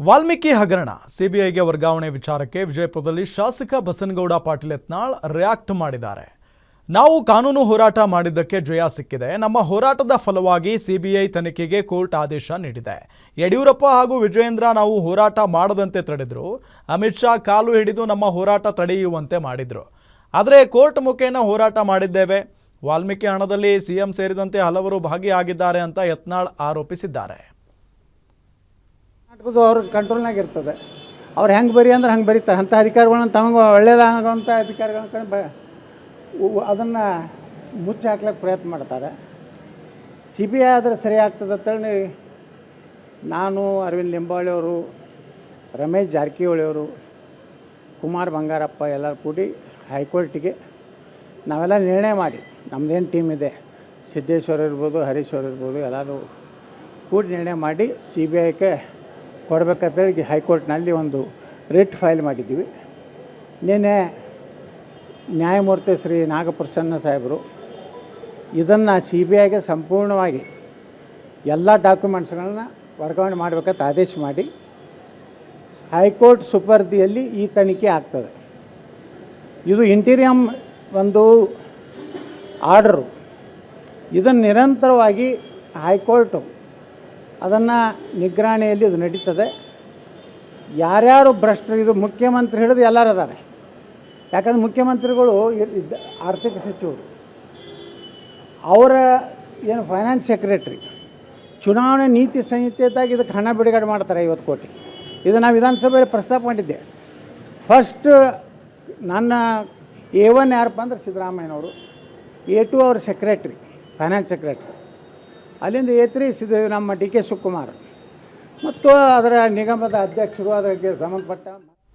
ವಾಲ್ಮೀಕಿ ಹಗರಣ, ಸಿಬಿಐಗೆ ವರ್ಗಾವಣೆ ವಿಚಾರಕ್ಕೆ ವಿಜಯಪುರದಲ್ಲಿ ಶಾಸಕ ಬಸನಗೌಡ ಪಾಟೀಲ್ ಯತ್ನಾಳ್ ರಿಯಾಕ್ಟ್ ಮಾಡಿದ್ದಾರೆ. ನಾವು ಕಾನೂನು ಹೋರಾಟ ಮಾಡಿದ್ದಕ್ಕೆ ಜಯ ಸಿಕ್ಕಿದೆ. ನಮ್ಮ ಹೋರಾಟದ ಫಲವಾಗಿ ಸಿಬಿಐ ತನಿಖೆಗೆ ಕೋರ್ಟ್ ಆದೇಶ ನೀಡಿದೆ. ಯಡಿಯೂರಪ್ಪ ಹಾಗೂ ವಿಜಯೇಂದ್ರ ನಾವು ಹೋರಾಟ ಮಾಡದಂತೆ ತಡೆದರು. ಅಮಿತ್ ಶಾ ಕಾಲು ಹಿಡಿದು ನಮ್ಮ ಹೋರಾಟ ತಡೆಯುವಂತೆ ಮಾಡಿದರು. ಆದರೆ ಕೋರ್ಟ್ ಮುಖೇನ ಹೋರಾಟ ಮಾಡಿದ್ದೇವೆ. ವಾಲ್ಮೀಕಿ ಹಣದಲ್ಲಿ ಸಿಎಂ ಸೇರಿದಂತೆ ಹಲವರು ಭಾಗಿಯಾಗಿದ್ದಾರೆ ಅಂತ ಯತ್ನಾಳ್ ಆರೋಪಿಸಿದ್ದಾರೆ. ನಾಟಕದ್ದು ಅವ್ರ ಕಂಟ್ರೋಲ್ನಾಗ ಇರ್ತದೆ. ಅವ್ರು ಹೆಂಗೆ ಬರಿ ಅಂದ್ರೆ ಹಂಗೆ ಬರೀತಾರೆ. ಅಂಥ ಅಧಿಕಾರಿಗಳನ್ನ ತಮಗೆ ಒಳ್ಳೇದಾಗುವಂಥ ಅಧಿಕಾರಿಗಳ ಕಡೆ ಬ ಅದನ್ನು ಮುಚ್ಚಿ ಹಾಕ್ಲಿಕ್ಕೆ ಪ್ರಯತ್ನ ಮಾಡ್ತಾರೆ. ಸಿ ಬಿ ಐ ಆದರೆ ಸರಿ ಆಗ್ತದೆ ಅಂತೇಳಿ ನಾನು ಅರವಿಂದ್ ಲಿಂಬಾವಳಿ ಅವರು, ರಮೇಶ್ ಜಾರಕಿಹೊಳಿ ಅವರು, ಕುಮಾರ್ ಬಂಗಾರಪ್ಪ ಎಲ್ಲರೂ ಕೂಡಿ ಹೈಕೋರ್ಟಿಗೆ ನಾವೆಲ್ಲ ನಿರ್ಣಯ ಮಾಡಿ. ನಮ್ಮದೇನು ಟೀಮ್ ಇದೆ. ಸಿದ್ದೇಶ್ವರ ಇರ್ಬೋದು, ಹರೀಶ್ವರ್ ಇರ್ಬೋದು, ಎಲ್ಲರೂ ಕೂಡಿ ನಿರ್ಣಯ ಮಾಡಿ ಸಿ ಬಿ ಐಗೆ ಕೊಡಬೇಕಂತೇಳಿ ಹೈಕೋರ್ಟ್ನಲ್ಲಿ ಒಂದು ರಿಟ್ ಫೈಲ್ ಮಾಡಿದ್ದೀವಿ. ನಿನ್ನೆ ನ್ಯಾಯಮೂರ್ತಿ ಶ್ರೀ ನಾಗಪ್ರಸನ್ನ ಸಾಹೇಬರು ಇದನ್ನು ಸಿ ಬಿ ಐಗೆ ಸಂಪೂರ್ಣವಾಗಿ ಎಲ್ಲ ಡಾಕ್ಯುಮೆಂಟ್ಸ್ಗಳನ್ನ ವರ್ಗಾವಣೆ ಮಾಡಬೇಕಂತ ಆದೇಶ ಮಾಡಿ ಹೈಕೋರ್ಟ್ ಸುಪರ್ದಿಯಲ್ಲಿ ಈ ತನಿಖೆ ಆಗ್ತದೆ. ಇದು ಇಂಟೀರಿಯಮ್ ಒಂದು ಆರ್ಡರು. ಇದನ್ನು ನಿರಂತರವಾಗಿ ಹೈಕೋರ್ಟು ಅದನ್ನು ನಿಗ್ರಹಣೆಯಲ್ಲಿ ಇದು ನಡೀತದೆ. ಯಾರ್ಯಾರು ಭ್ರಷ್ಟರು ಇದು ಮುಖ್ಯಮಂತ್ರಿ ಹಿಡಿದು ಎಲ್ಲರೂ ಅದಾರೆ ಯಾಕಂದ್ರೆ ಮುಖ್ಯಮಂತ್ರಿಗಳು ಆರ್ಥಿಕ ಸಚಿವರು. ಅವರ ಏನು ಫೈನಾನ್ಸ್ ಸೆಕ್ರೆಟ್ರಿ ಚುನಾವಣೆ ನೀತಿ ಸಂಹಿತೆದಾಗ ಇದಕ್ಕೆ ಹಣ ಬಿಡುಗಡೆ ಮಾಡ್ತಾರೆ ಐವತ್ತು ಕೋಟಿ. ಇದು ನಾವು ವಿಧಾನಸಭೆಯಲ್ಲಿ ಪ್ರಸ್ತಾಪ ಮಾಡಿದ್ದೆ. ಫಸ್ಟ್ ನನ್ನ ಎ ಒನ್ ಯಾರಪ್ಪ ಅಂದ್ರೆ ಸಿದ್ದರಾಮಯ್ಯನವರು ಎ ಟು ಅವ್ರ ಸೆಕ್ರೆಟ್ರಿ ಫೈನಾನ್ಸ್ ಸೆಕ್ರೆಟ್ರಿ ಅಲ್ಲಿಂದ ಎತ್ತರಿಸಿದ ತ್ರೀ ನಮ್ಮ ಡಿ ಕೆ ಶಿವಕುಮಾರ್. ಮತ್ತು ಅದರ ನಿಗಮದ ಅಧ್ಯಕ್ಷರು ಅದಕ್ಕೆ ಸಂಬಂಧಪಟ್ಟ